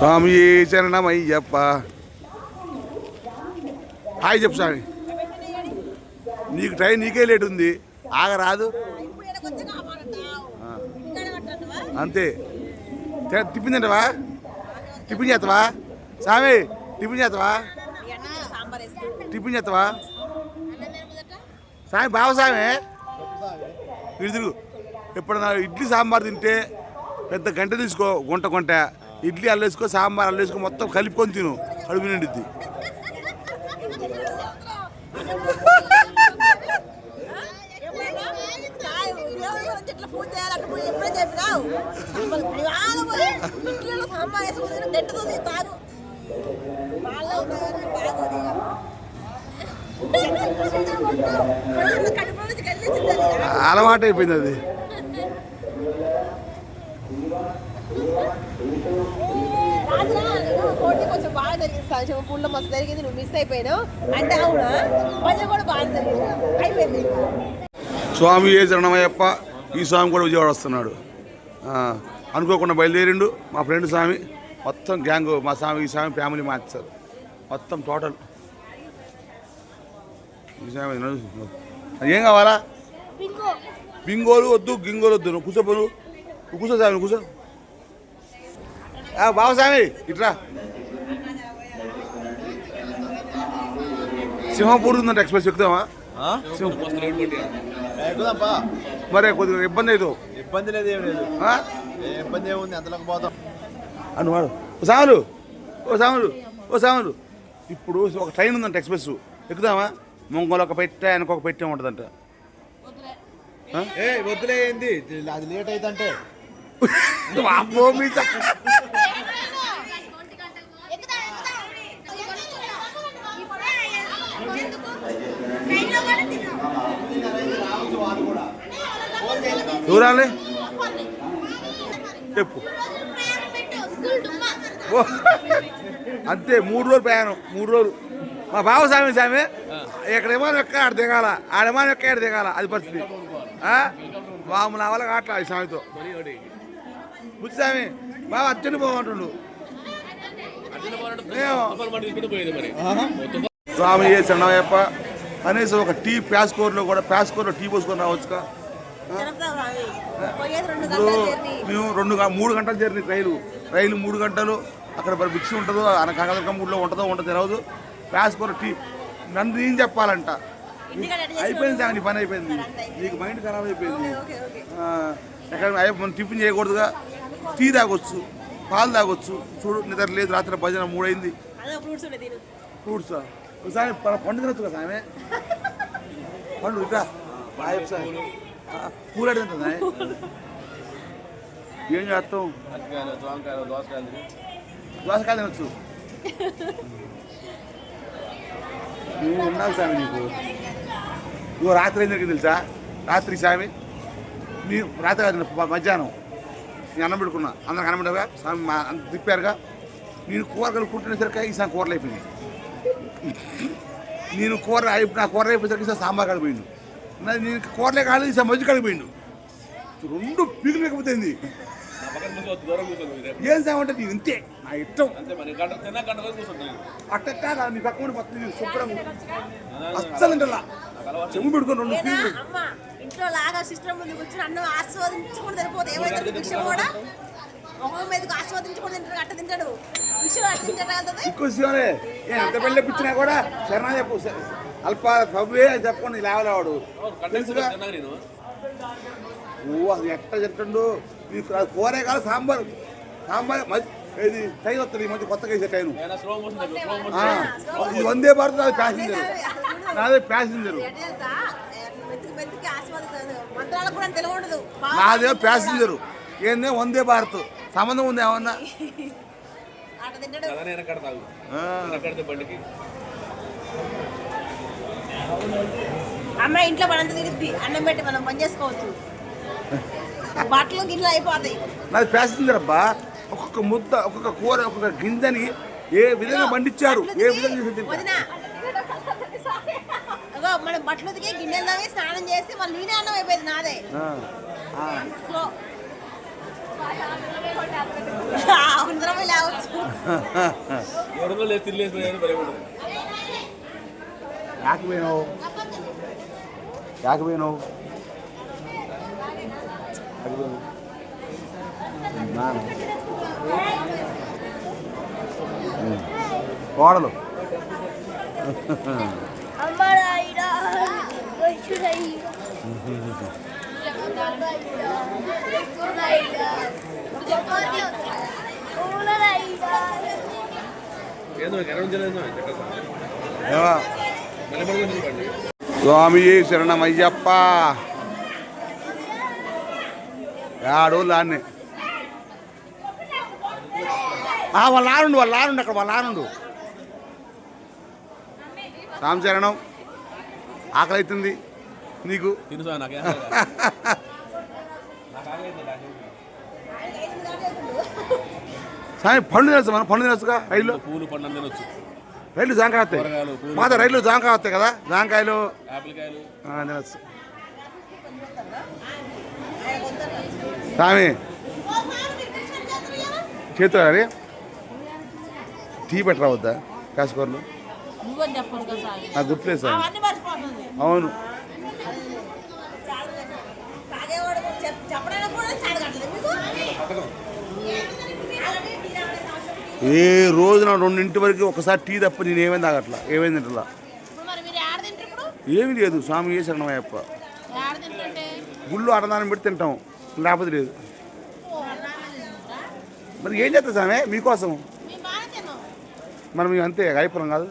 స్వామి చరణమయ్యప్ప. Hi చెప్పు స్వామి. నీకు train నీకే లేట్ ఉంది. ఆగరాదు. అంతే. టిఫిన్ తింటావా? టిఫిన్ చేస్తావా? స్వామి టిఫిన్ చేస్తావా? టిఫిన్ చేస్తావా? స్వామి బావ స్వామి. ఇటు ఎప్పుడన్నా ఇడ్లీ సాంబార్ తింటే పెద్ద గంట తీసుకో గుంట గుంట. ఇడ్లీ అల్లేసుకో సాంబార్ అల్లేసుకో మొత్తం కలుపుకొని తిను. కడుపు నిండిద్ది. ఇట్లా పూజ చేయాలంటే పోయి ఎప్పుడే చెప్పినావు సాంబార్ ప్రయాణం పోయి ఇంట్లో సాంబార్ వేసుకుని తింటుంది తాగు వాళ్ళ బాగోదు కడుపు నుంచి కలిసింది అలవాటు అయిపోయింది అది పోటీ కొంచెం బాగా జరిగింది మస్తు జరిగింది నువ్వు మిస్ అయిపోయినావు. అంటే అవునా? కూడా బాగా జరిగింది. అయిపోయింది. స్వామి ఏ చరణమయ్యప్ప ఈ స్వామి కూడా విజయవాడ వస్తున్నాడు. అనుకోకుండా బయలుదేరిండు. మా ఫ్రెండ్ స్వామి మొత్తం గ్యాంగ్ మా స్వామి ఈ స్వామి ఫ్యామిలీ మార్చారు మొత్తం టోటల్ ఈ స్వామి ఏం కావాలా? బింగోలు వద్దు గింగోలు వద్దు. నువ్వు కూర్చోపో నువ్వు నువ్వు కూర్చో స్వామి కూర్చో. ఆ, బావ స్వామి ఇట్రా. సింహపూర్ ఉందంటే ఎక్స్ప్రెస్ ఎక్కుదామా సింహ ఎక్కుదాంపా మరే కొద్దిగా ఇబ్బంది అవుతావు ఇబ్బంది లేదు ఏం లేదు. ఇబ్బంది ఏముంది అంతలోకి పోతాం. అను వాడు ఓ సాములు ఓ సాములు ఓ సాములు. ఇప్పుడు ఒక ట్రైన్ ఉందంట ఎక్స్ప్రెస్. ఎక్కుదామా? ముంగోలు ఒక పెట్టె వెనక ఒక పెట్టె ఉంటుందంట. ఏ వద్దులే ఏంది? అది లేట్ అయితే అబ్బో చూడాలి చెప్పు. అంతే మూడు రోజులు ప్రయాణం మూడు రోజులు. మా బావ స్వామి స్వామి ఇక్కడ విమానం ఎక్క ఆడ దిగాల ఆడ విమానం ఎక్క ఆడ దిగాల అది పరిస్థితి? బాబు నా వల్ల కావట్లా ఈ స్వామితో బుద్ధి స్వామి బాబా అర్జున్ పోమంటుండు. స్వామి ఏ శరణయ్యప్ప కనీసం ఒక టీ ప్యాస్కోర్లో కూడా ప్యాస్కోర్లో టీ పోసుకొని రావచ్చుగా? ఇప్పుడు మేము రెండు మూడు గంటలు జర్నీ రైలు. రైలు మూడు గంటలు అక్కడ మరి భిక్ష ఉంటుందో కనకదుర్గమ్మూడిలో ఉంటుందో ఉంటుందో తెలియదు ప్యాస్కోర్ టీ నన్ను ఏం చెప్పాలంట. అయిపోయింది సార్ నీ పని అయిపోయింది. నీకు మైండ్ ఖరాబ్ అయిపోయింది. ఎక్కడ మనం టిఫిన్ చేయకూడదుగా. టీ తాగొచ్చు పాలు తాగొచ్చు. చూడు నిద్ర లేదు రాత్రి భజన మూడైంది. ఫ్రూట్స్? ఒకసారి పండు తినొచ్చు కదా ఆమె పండు ఇట్లా బాగా సార్. కూర తింటుందా ఏం చేస్తాం? దోసకాయ తినొచ్చు. నువ్వు ఉన్నావు స్వామి నీకు? నువ్వు రాత్రి ఏం జరిగింది తెలుసా? రాత్రి స్వామి నీ రాత్రి మధ్యాహ్నం నేను అన్నం పెట్టుకున్నా అందరికి అన్నం పెట్టగా స్వామి తిప్పారుగా. నేను కూరగాయలు కుట్టినేసరికి ఈ సార్ కూరలు అయిపోయింది నేను కూర నా కూర అయిపోయేసరికి ఈసారి సాంబార్ కలిపోయిండు నా నేను కూరలే కాదు ఈసారి మధ్య కలిపోయిండు రెండు పీకులు లేకపోతుంది ఏం సామంటే నేను ఇంతే నా ఇష్టం. అట్టట్టా నా నీ పక్కన పక్కన శుభ్రంగా అస్సలు ఇంటలా చెమ్ము పెట్టుకొని రెండు పీకులు. అమ్మ ఇంట్లో లాగా సిస్టమ్ ముందు కూర్చొని అన్నం ఆస్వాదించకుండా తినిపోతే ఏమైతుంది భిక్ష కూడా? ఒక మీదకి ఆస్వాదించకుండా తింటాడు అట్ట తింటాడు. ఎక్కువ శివనే ఎంత పెళ్ళి పిచ్చినా కూడా శరణా చెప్పు అల్ప ప్రభువే అని చెప్పుకొని లేవలేవాడు. తెలుసుగా? ఓ అది ఎట్ట చెప్తుండు? నీకు అది కూరే కాదు సాంబార్. సాంబార్ ఇది టైం వస్తుంది ఈ మధ్య కొత్తగా వేసే టైం ఆ, ఇది వందే భారత్ నాది ప్యాసింజర్ నాదే ప్యాసింజర్ నాదే ప్యాసింజర్ ఏందే వందే భారత్. సంబంధం ఉంది ఏమన్నా? అమ్మాయి ఇంట్లో పనంత తిరిగి అన్నం పెట్టి మనం పని చేసుకోవచ్చు. బట్టలు గిన్నెలు అయిపోతాయి. నాది ప్యాసింజర్ అబ్బా ఒక్కొక్క ముద్ద ఒక్కొక్క కూర ఒక్కొక్క గింజని ఏ విధంగా పండించారు? ఏ విధంగా మనం బట్టలు ఉతికి గిన్నెలు తవ్వి స్నానం చేసి మళ్ళీ నేనే అన్నం అయిపోయింది నాదే. ఆ, ఆ. స్లో అందరం లేవచ్చు ఎవరికో లేదు తిరిగి భయపడదు యాకి పోయినావు యాకి పోయినావు యాకి పోయినావు? నాన్న. ఉమ్. కోడలు అమ్మడాయిడా స్వామి శరణమయ్యప్ప. యాడు లాన్ని. ఆ, వాళ్ళ నానుండు వాళ్ళ నానుండు అక్కడ వాళ్ళ నానుండు. రామ్ శరణం. ఆకలి అవుతుంది నీకు తిను సామి పండు తినచ్చు మనం? పండు తినచ్చుగా? రైలు? పూలు పండు తినొచ్చు. రైలు జాంకాయ వస్తాయి. మాత రైలు జాంకాయ వస్తాయి కదా? జాంకాయలు? తినచ్చు. స్వామి చేతులు కానీ టీ పెట్టరా వద్దా? కాసుకోర్లు? సాయి. నాకు గుర్తులేదు సార్ అవును. చెప్పడానికి కూడా ఏ రోజున రెండింటి వరకు ఒకసారి టీ తప్ప నేను ఏమైంది తాగట్లా? ఏమైంది ఇప్పుడు ఏమీ లేదు స్వామి ఏ శరణమయ్యప్ప. గుళ్ళు అన్నదానం పెట్టి తింటాం లేకపోతే లేదు. మరి ఏం చేస్తా స్వామి? మీకోసం? మనం అంతే అయిపోయాం కాదు.